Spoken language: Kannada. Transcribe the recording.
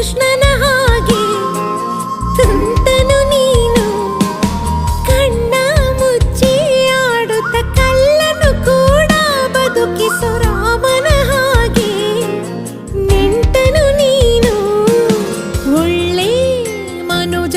ಕೃಷ್ಣನ ಹಾಗೆ. ತುಂತನು ನೀನು ಕಣ್ಣ ಮುಚ್ಚಿ ಆಡುತ್ತ ಕಲ್ಲನು ಕೂಡ ಬದುಕಿಸು ರಾಮನ ಹಾಗೆ. ನೆಂಟನು ನೀನು ಒಳ್ಳೆ ಮನುಜ.